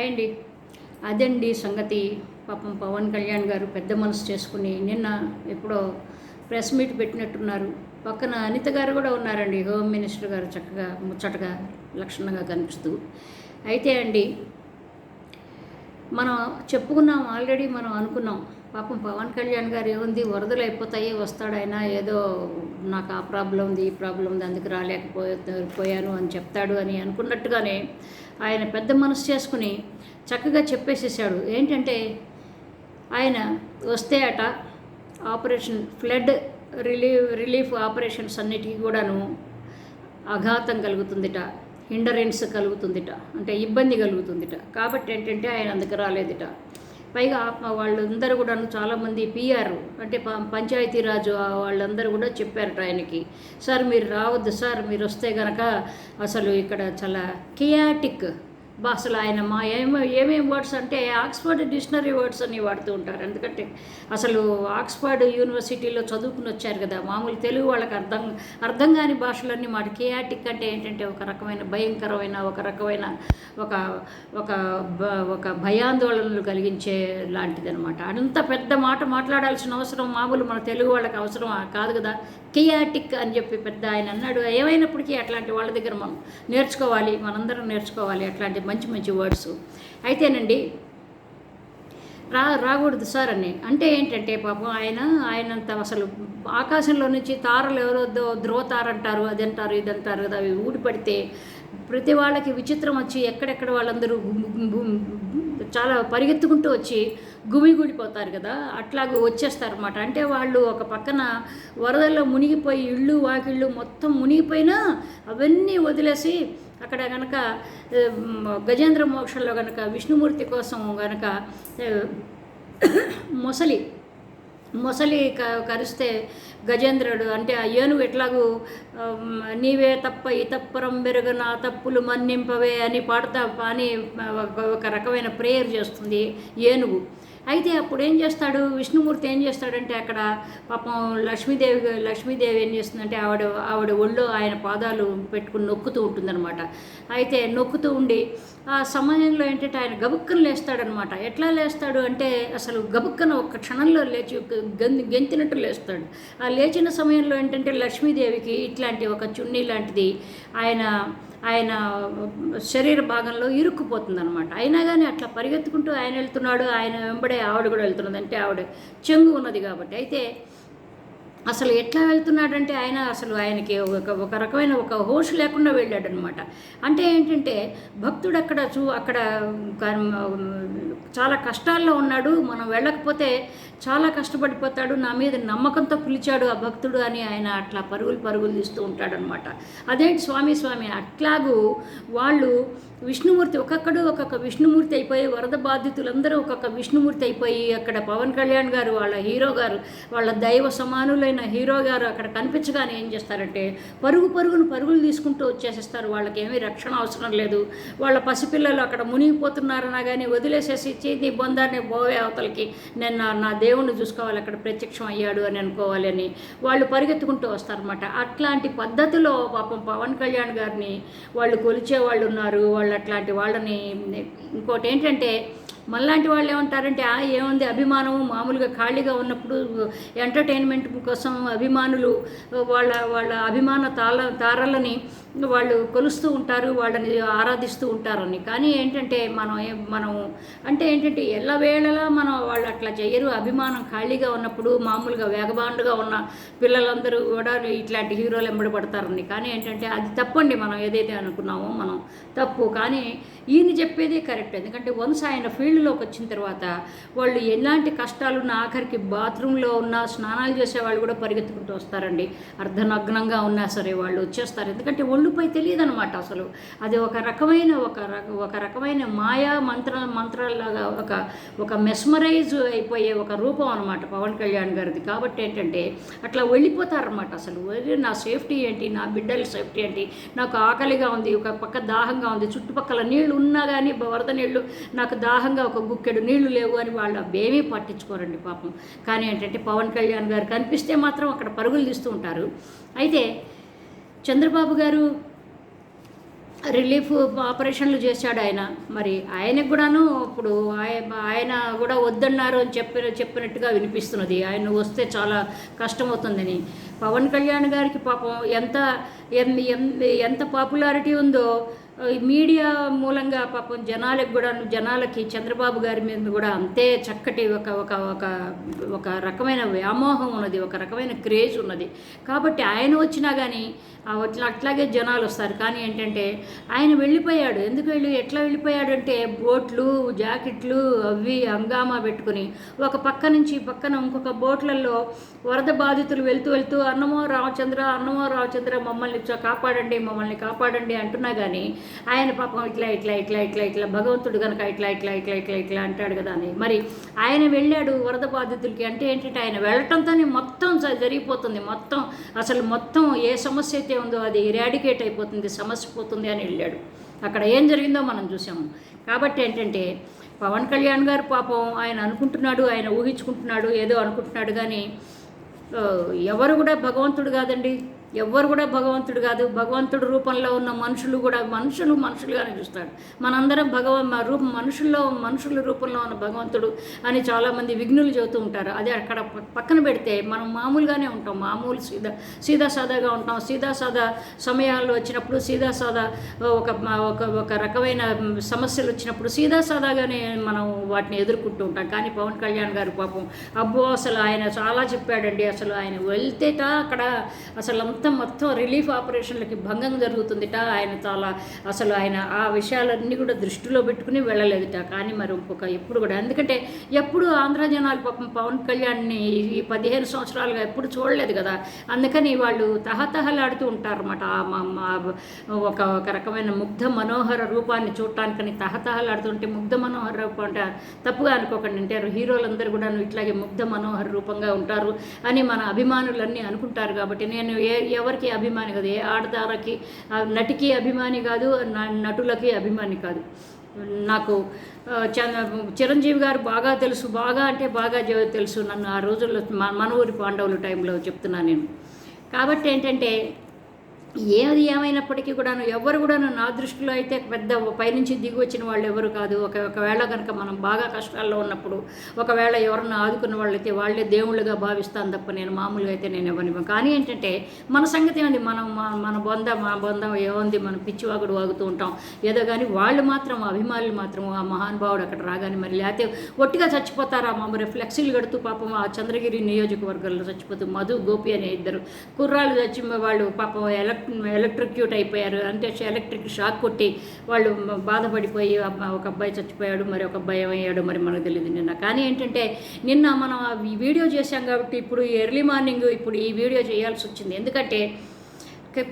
అయ్యండి అదండి సంగతి. పాపం పవన్ కళ్యాణ్ గారు పెద్ద మనసు చేసుకుని నిన్న ఎప్పుడో ప్రెస్ మీట్ పెట్టినట్టున్నారు. పక్కన అనిత గారు కూడా ఉన్నారండి. హోమ్ మినిస్టర్ గారు చక్కగా ముచ్చటగా లక్షణంగా కనిపిస్తూ. అయితే అండి మనం చెప్పుకున్నాం ఆల్రెడీ మనం అనుకున్నాం. పాపం పవన్ కళ్యాణ్ గారు ఏముంది వరదలు అయిపోతాయి వస్తాడైనా ఏదో నాకు ఆ ప్రాబ్లం ఉంది ఈ ప్రాబ్లం ఉంది అందుకు రాలేకపోయే పోయాను అని చెప్తాడు అని అనుకున్నట్టుగానే ఆయన పెద్ద మనసు చేసుకుని చక్కగా చెప్పేసేసాడు ఏంటంటే ఆయన వస్తే అట operation flood relief relief operations అన్నిటికీ కూడాను ఆఘాతం కలుగుతుందిట హిండరెన్స్ కలుగుతుందిట అంటే ఇబ్బంది కలుగుతుందిట. కాబట్టి ఏంటంటే ఆయన అందుకు రాలేదిట. పైగా వాళ్ళందరూ కూడాను చాలామంది పిఆర్ అంటే ప- పంచాయతీరాజు వాళ్ళందరూ కూడా చెప్పారట ఆయనకి. సార్ మీరు రావద్దు సార్ మీరు వస్తే గనక అసలు ఇక్కడ చాలా కియాటిక్ భాషలు అసలు ఆయన మా ఏమో ఏమేమి వర్డ్స్ అంటే ఆక్స్ఫర్డ్ డిక్షనరీ వర్డ్స్ అని వాడుతూ ఉంటారు. ఎందుకంటే అసలు ఆక్స్ఫర్డ్ యూనివర్సిటీలో చదువుకుని వచ్చారు కదా మామూలు తెలుగు వాళ్ళకి అర్థం అర్థం కాని భాషలన్నీ మాట కేయాటిక్ అంటే ఏంటంటే ఒక రకమైన భయంకరమైన ఒక రకమైన ఒక ఒక బ- ఒక భయాందోళనలు కలిగించే లాంటిది అనమాట అంత పెద్ద మాట మాట్లాడాల్సిన అవసరం మామూలు మన తెలుగు వాళ్ళకి అవసరం కాదు కదా. కియాటిక్ అని చెప్పి పెద్ద ఆయన అన్నాడు. ఏమైనప్పటికీ అట్లాంటి వాళ్ళ దగ్గర మనం నేర్చుకోవాలి మనందరం నేర్చుకోవాలి అట్లాంటి మంచి మంచి వర్డ్స్ అయితేనండి రా రాకూడదు సార్ అని. అంటే ఏంటంటే పాపం ఆయన ఆయనంత అసలు ఆకాశంలో నుంచి తారలు ఎవరో ధ్రువతారంటారు ధ్రువతార అంటారు అది అంటారు ఇది అంటారు అవి ఊడిపడితే ప్రతి వాళ్ళకి విచిత్రం వచ్చి ఎక్కడెక్కడ వాళ్ళందరూ చాలా పరిగెత్తుకుంటూ వచ్చి గుమిగూడిపోతారు కదా అట్లాగ వచ్చేస్తారన్నమాట. అంటే వాళ్ళు ఒక పక్కన వరదల్లో మునిగిపోయి ఇళ్ళు వాకిళ్ళు మొత్తం మునిగిపోయినా అవన్నీ వదిలేసి అక్కడ కనుక గజేంద్ర మోక్షంలో కనుక విష్ణుమూర్తి కోసం కనుక మొసలి మొసలి క కరిస్తే గజేంద్రుడు అంటే ఆ ఏనుగు ఎట్లాగూ నీవే తప్ప ఈ తప్పరం మెరుగు నా తప్పులు మన్నింపవే అని పాడతా అని ఒక- ఒక రకమైన ప్రేయర్ చేస్తుంది ఏనుగు. అయితే అప్పుడు ఏం చేస్తాడు విష్ణుమూర్తి ఏం చేస్తాడంటే అక్కడ పాపం లక్ష్మీదేవి లక్ష్మీదేవి ఏం చేస్తుందంటే ఆవిడ ఆవిడ ఒళ్ళో ఆయన పాదాలు పెట్టుకుని నొక్కుతూ ఉంటుందన్నమాట. అయితే నొక్కుతూ ఉండి ఆ సమయంలో ఏంటంటే ఆయన గబుక్కను లేస్తాడనమాట. ఎట్లా లేస్తాడు అంటే అసలు గబుక్కను ఒక్క క్షణంలో లేచి ఒక గెంతినట్టు లేస్తాడు. ఆ లేచిన సమయంలో ఏంటంటే లక్ష్మీదేవికి ఇట్లాంటి ఒక చున్నీ లాంటిది ఆయన ఆయన శరీర భాగంలో ఇరుక్కుపోతుంది అనమాట అయినా కానీ అట్లా పరిగెత్తుకుంటూ ఆయన వెళ్తున్నాడు. ఆయన వెంబడే ఆవిడ కూడా వెళ్తున్నది. అంటే ఆవిడ చెంగు ఉన్నది కాబట్టి. అయితే అసలు ఎట్లా వెళ్తున్నాడంటే ఆయన అసలు ఆయనకి ఒక ఒక రకమైన ఒక హోష్ లేకుండా వెళ్ళాడనమాట అంటే ఏంటంటే భక్తుడు అక్కడ చూ అక్కడ చాలా కష్టాల్లో ఉన్నాడు మనం వెళ్ళకపోతే చాలా కష్టపడిపోతాడు నా మీద నమ్మకంతో పిలిచాడు ఆ భక్తుడు అని ఆయన అట్లా పరుగులు పరుగులు తీస్తూ ఉంటాడనమాట అదేంటి స్వామి స్వామి? అట్లాగూ వాళ్ళు విష్ణుమూర్తి ఒక్కొక్కడు ఒక్కొక్క విష్ణుమూర్తి అయిపోయి వరద బాధితులందరూ ఒక్కొక్క విష్ణుమూర్తి అయిపోయి అక్కడ పవన్ కళ్యాణ్ గారు వాళ్ళ హీరో గారు వాళ్ళ దైవ సమానులైన హీరో గారు అక్కడ కనిపించగానే ఏం చేస్తారంటే పరుగు పరుగును పరుగులు తీసుకుంటూ వచ్చేసేస్తారు. వాళ్ళకి ఏమీ రక్షణ అవసరం లేదు. వాళ్ళ పసిపిల్లలు అక్కడ మునిగిపోతున్నారన్నా కానీ వదిలేసేసి చేతి బొందాన్ని పోవే అవతలకి. నేను నా నా దేవుణ్ణి చూసుకోవాలి అక్కడ ప్రత్యక్షం అయ్యాడు అని అనుకోవాలి అని వాళ్ళు పరిగెత్తుకుంటూ వస్తారనమాట అట్లాంటి పద్ధతిలో పాపం పవన్ కళ్యాణ్ గారిని వాళ్ళు కొలిచే వాళ్ళు ఉన్నారు. వాళ్ళు అట్లాంటి వాళ్ళని ఇంకోటి ఏంటంటే మళ్ళాంటి వాళ్ళు ఏమంటారంటే ఆ ఏముంది? అభిమానం మామూలుగా ఖాళీగా ఉన్నప్పుడు ఎంటర్టైన్మెంట్ కోసం అభిమానులు వాళ్ళ వాళ్ళ అభిమాన తాళ తారలని వాళ్ళు కొలుస్తూ ఉంటారు వాళ్ళని ఆరాధిస్తూ ఉంటారని. కానీ ఏంటంటే మనం మనం అంటే ఏంటంటే ఎల్లవేళలా మనం వాళ్ళు అట్లా చేయరు. అభిమానం ఖాళీగా ఉన్నప్పుడు మామూలుగా వేగబాండుగా ఉన్న పిల్లలందరూ కూడా ఇట్లాంటి హీరోలు ఎంబడి పడతారని. కానీ ఏంటంటే అది తప్పండి. మనం ఏదైతే అనుకున్నామో మనం తప్పు. కానీ ఈయన చెప్పేదే కరెక్ట్. ఎందుకంటే వన్స్ ఆయన ఫీల్డ్లోకి వచ్చిన తర్వాత వాళ్ళు ఎలాంటి కష్టాలున్న ఆఖరికి బాత్రూంలో ఉన్న స్నానాలు చేసే వాళ్ళు కూడా పరిగెత్తుకుంటూ వస్తారండి. అర్ధనగ్నంగా ఉన్నా సరే వాళ్ళు వచ్చేస్తారు. ఎందుకంటే ఒళ్ళుపై తెలియదు అనమాట అసలు. అది ఒక రకమైన ఒక రక- ఒక రకమైన మాయా మంత్ర మంత్రాలాగా ఒక ఒక మెస్మరైజ్ అయిపోయే ఒక రూపం అనమాట పవన్ కళ్యాణ్ గారిది. కాబట్టి ఏంటంటే అట్లా వెళ్ళిపోతారనమాట అసలు. నా సేఫ్టీ ఏంటి? నా బిడ్డల సేఫ్టీ ఏంటి? నాకు ఆకలిగా ఉంది ఒక పక్క దాహంగా ఉంది చుట్టుపక్కల నీళ్ళు ఉన్నా కానీ వరద నీళ్ళు నాకు దాహంగా ఒక గుక్కెడు నీళ్ళు లేవు అని వాళ్ళు అవేమీ పట్టించుకోరండి పాపం. కానీ ఏంటంటే పవన్ కళ్యాణ్ గారు కనిపిస్తే మాత్రం అక్కడ పరుగులు తీస్తూ ఉంటారు. అయితే చంద్రబాబు గారు రిలీఫ్ ఆపరేషన్లు చేశాడు ఆయన. మరి ఆయనకు కూడాను ఇప్పుడు ఆయన ఆయన కూడా వద్దన్నారు అని చెప్పిన చెప్పినట్టుగా వినిపిస్తున్నది. ఆయన వస్తే చాలా కష్టమవుతుందని. పవన్ కళ్యాణ్ గారికి పాపం ఎంత ఎంత పాపులారిటీ ఉందో మీడియా మూలంగా పాపం జనాలకు కూడా జనాలకి చంద్రబాబు గారి మీద కూడా అంతే చక్కటి ఒక ఒక ఒక ఒక రకమైన వ్యామోహం ఉన్నది ఒక రకమైన క్రేజ్ ఉన్నది. కాబట్టి ఆయన వచ్చినా కానీ అట్లా అట్లాగే జనాలు వస్తారు. కానీ ఏంటంటే ఆయన వెళ్ళిపోయాడు. ఎందుకు వెళ్ళి ఎట్లా వెళ్ళిపోయాడంటే బోట్లు జాకెట్లు అవి హంగామా పెట్టుకుని ఒక పక్క నుంచి పక్కన ఇంకొక బోట్లలో వరద బాధితులు వెళ్తూ వెళ్తూ అన్నమో రామచంద్ర అన్నమో రామచంద్ర మమ్మల్ని కాపాడండి మమ్మల్ని కాపాడండి అంటున్నా కానీ ఆయన పాపం ఇట్లా ఇట్లా ఇట్లా ఇట్లా ఇట్లా భగవంతుడు కనుక ఇట్లా ఇట్లా ఇట్లా ఇట్లా ఇట్లా అంటాడు కదా అని. మరి ఆయన వెళ్ళాడు వరద బాధితులకి అంటే ఏంటంటే ఆయన వెళ్ళటంతోనే మొత్తం జరిగిపోతుంది. మొత్తం అసలు మొత్తం ఏ సమస్య అయితే ఉందో అది ఇరాడికేట్ అయిపోతుంది సమస్య పోతుంది అని వెళ్ళాడు. అక్కడ ఏం జరిగిందో మనం చూసాము. కాబట్టి ఏంటంటే పవన్ కళ్యాణ్ గారు పాపం ఆయన అనుకుంటున్నాడు ఆయన ఊహించుకుంటున్నాడు ఏదో అనుకుంటున్నాడు కానీ ఎవరు కూడా భగవంతుడు కాదండి. ఎవ్వరు కూడా భగవంతుడు కాదు. భగవంతుడు రూపంలో ఉన్న మనుషులు కూడా మనుషులు మనుషులుగానే చూస్తాడు. మనందరం భగవ రూప రూపం మనుషుల్లో మనుషుల రూపంలో ఉన్న భగవంతుడు అని చాలామంది విఘ్నులు చెబుతూ ఉంటారు. అదే అక్కడ పక్కన పెడితే మనం మామూలుగానే ఉంటాం. మామూలు సీదా సీదా సాదాగా ఉంటాం. సీదా సాదా సమయాల్లో వచ్చినప్పుడు సీదా సాదా ఒక ఒక ఒక రకమైన సమస్యలు వచ్చినప్పుడు సీదా సాదాగానే మనం వాటిని ఎదుర్కొంటూ ఉంటాం. కానీ పవన్ కళ్యాణ్ గారు పాపం అబ్బో అసలు ఆయన చాలా చెప్పాడండి. అసలు ఆయన వెళ్తేట అక్కడ అసలు మొత్తం మొత్తం రిలీఫ్ ఆపరేషన్లకి భంగం జరుగుతుందిట. ఆయన చాలా అసలు ఆయన ఆ విషయాలన్నీ కూడా దృష్టిలో పెట్టుకుని వెళ్ళలేదుట. కానీ మరి ఇంకొక ఎప్పుడు కూడా. ఎందుకంటే ఎప్పుడు ఆంధ్ర జనాలు పాపం పవన్ కళ్యాణ్ని ఈ పదిహేను సంవత్సరాలుగా ఎప్పుడు చూడలేదు కదా. అందుకని వాళ్ళు తహతహలాడుతూ ఉంటారన్నమాట. ఒక ఒక రకమైన ముగ్ధ మనోహర రూపాన్ని చూడటానికని తహతహలాడుతుంటే ముగ్ధ మనోహర రూపం అంటే తప్పుగా అనుకోకండి. అంటే హీరోలందరూ కూడా ఇట్లాగే ముగ్ధ మనోహర రూపంగా ఉంటారు అని మన అభిమానులన్నీ అనుకుంటారు కాబట్టి నేను ఏ ఎవరికి అభిమాని కాదు ఏ ఆడదారకి నటికి అభిమాని కాదు నటులకి అభిమాని కాదు. నాకు చిరంజీవి గారు బాగా తెలుసు బాగా అంటే బాగా తెలుసు. నన్ను ఆ రోజుల్లో మన మన ఊరి పాండవుల టైంలో చెప్తున్నాను నేను. కాబట్టి ఏంటంటే ఏది ఏమైనప్పటికీ కూడాను ఎవరు కూడాను నా దృష్టిలో అయితే పెద్ద పైనుంచి దిగి వచ్చిన వాళ్ళు ఎవరు కాదు. ఒక ఒకవేళ కనుక మనం బాగా కష్టాల్లో ఉన్నప్పుడు ఒకవేళ ఎవరన్నా ఆదుకున్న వాళ్ళైతే వాళ్ళే దేవుళ్ళుగా భావిస్తాను తప్ప నేను మామూలుగా అయితే నేను ఇవ్వను కానీ ఏంటంటే మన సంగతి ఏంది మనం మన మన బొంద మా బొందం ఏముంది మనం పిచ్చివాగుడు వాగుతూ ఉంటాం. ఏదో కానీ వాళ్ళు మాత్రం అభిమానులు మాత్రం ఆ మహానుభావుడు అక్కడ రాగానే మరి లేకపోతే ఒట్టిగా చచ్చిపోతారా? మామూలు ఫ్లెక్సీలు కడుతూ పాపం ఆ చంద్రగిరి నియోజకవర్గంలో చచ్చిపోతూ మధు గోపి అనే ఇద్దరు కుర్రాళ్ళు చచ్చి వాళ్ళు పాపం ఎలక్ట్ ఎలక్ట్రిక్యూట్ అయిపోయారు. అంటే ఎలక్ట్రిక్ షాక్ కొట్టి వాళ్ళు బాధపడిపోయి ఒక అబ్బాయి చచ్చిపోయాడు మరి ఒక అబ్బాయి ఏమయ్యాడు మరి మనకు తెలియదు నిన్న. కానీ ఏంటంటే నిన్న మనం వీడియో చేశాం కాబట్టి ఇప్పుడు ఎర్లీ మార్నింగ్ ఇప్పుడు ఈ వీడియో చేయాల్సి వచ్చింది. ఎందుకంటే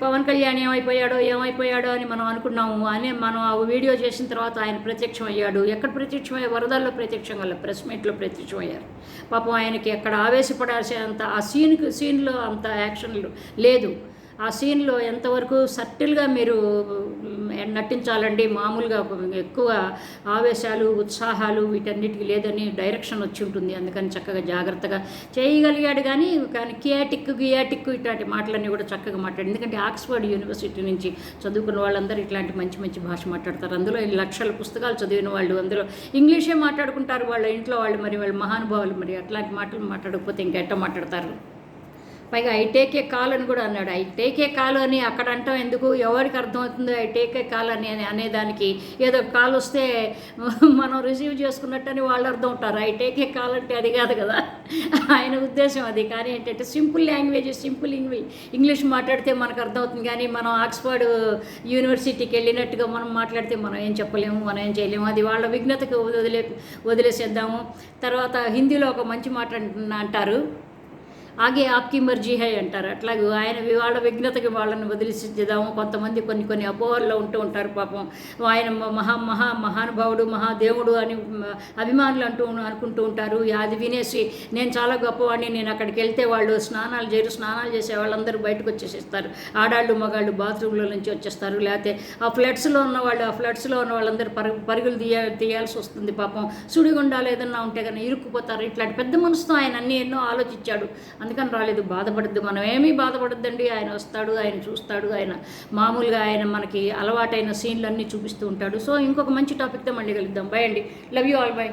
పవన్ కళ్యాణ్ ఏమైపోయాడో ఏమైపోయాడో అని మనం అనుకున్నాము. అని మనం ఆ వీడియో చేసిన తర్వాత ఆయన ప్రత్యక్షం అయ్యాడు. ఎక్కడ ప్రత్యక్షం అయ్యాడు వరదల్లో ప్రత్యక్షం కల. ప్రెస్ మీట్లో ప్రత్యక్షం అయ్యారు. పాపం ఆయనకి ఎక్కడ ఆవేశపడాల్సినంత ఆ సీన్కి సీన్లో అంత యాక్షన్లు లేదు. ఆ సీన్లో ఎంతవరకు సటిల్గా మీరు నటించాలండి? మామూలుగా ఎక్కువ ఆవేశాలు ఉత్సాహాలు వీటన్నిటికీ లేదని డైరెక్షన్ వచ్చి ఉంటుంది. అందుకని చక్కగా జాగ్రత్తగా చేయగలిగాడు కానీ కానీ కియాటిక్ గియాటిక్ ఇట్లాంటి మాటలన్నీ కూడా చక్కగా మాట్లాడు ఎందుకంటే ఆక్స్ఫర్డ్ యూనివర్సిటీ నుంచి చదువుకున్న వాళ్ళందరూ ఇట్లాంటి మంచి మంచి భాష మాట్లాడతారు. అందులో లక్షల పుస్తకాలు చదివిన వాళ్ళు అందులో ఇంగ్లీషే మాట్లాడుకుంటారు. వాళ్ళ ఇంట్లో వాళ్ళు మరి వాళ్ళ మహానుభావులు మరి అట్లాంటి మాటలు మాట్లాడకపోతే ఇంకెట్ట మాట్లాడతారు? పైగా ఐ టేక్ ఏ కాల్ అని కూడా అన్నాడు. ఐ టేక్ ఏ కాల్ అని అక్కడ అంటాం ఎందుకు? ఎవరికి అర్థమవుతుందో ఐ టేక్ ఏ కాల్ అని అనేదానికి ఏదో కాల్ వస్తే మనం రిసీవ్ చేసుకున్నట్టని వాళ్ళు అర్థం ఉంటారు. ఐ టేక్ ఏ కాల్ అంటే అది కాదు కదా. ఆయన ఉద్దేశం అది. కానీ ఏంటంటే simple language simple English English మాట్లాడితే మనకు అర్థమవుతుంది. కానీ మనం ఆక్స్ఫర్డ్ యూనివర్సిటీకి వెళ్ళినట్టుగా మనం మాట్లాడితే మనం ఏం చెప్పలేము మనం ఏం చేయలేము. అది వాళ్ళ విఘ్నతకు వదిలే వదిలేసేద్దాము. తర్వాత హిందీలో ఒక మంచి మాట అంటారు. ఆగే ఆప్కి మర్జీ హై అంటారు. అట్లాగే ఆయన వాళ్ళ విఘ్నతకి వాళ్ళని వదిలిసిద్దాము. కొంతమంది కొన్ని కొన్ని అపోహల్లో ఉంటూ ఉంటారు పాపం. ఆయన మహా మహా మహానుభావుడు మహాదేవుడు అని అభిమానులు అంటూ అనుకుంటూ ఉంటారు. అది వినేసి నేను చాలా గొప్పవాడిని. నేను అక్కడికి వెళ్తే వాళ్ళు స్నానాలు చేయరు. స్నానాలు చేసే వాళ్ళందరూ బయటకు వచ్చేసేస్తారు. ఆడాళ్ళు మగాళ్ళు బాత్రూంలో నుంచి వచ్చేస్తారు. లేకపోతే ఆ ఫ్లడ్స్లో ఉన్న వాళ్ళు ఆ ఫ్లడ్స్లో ఉన్న వాళ్ళందరూ పరుగు పరుగులు తీయ తీయాల్సి వస్తుంది పాపం. సుడిగుండాలు ఏదన్నా ఉంటే కానీ ఇరుక్కుపోతారు. ఇట్లాంటి పెద్ద మనసుతో ఆయన అన్ని ఎన్నో ఆలోచించాడు. అందుకని రాలేదు. బాధపడద్దు. మనం ఏమీ బాధపడద్దండి. ఆయన వస్తాడు ఆయన చూస్తాడు ఆయన మామూలుగా ఆయన మనకి అలవాటైన సీన్లన్నీ చూపిస్తూ ఉంటాడు. సో ఇంకొక మంచి టాపిక్తో మళ్ళీ కలుద్దాం. బై అండి. Love you all by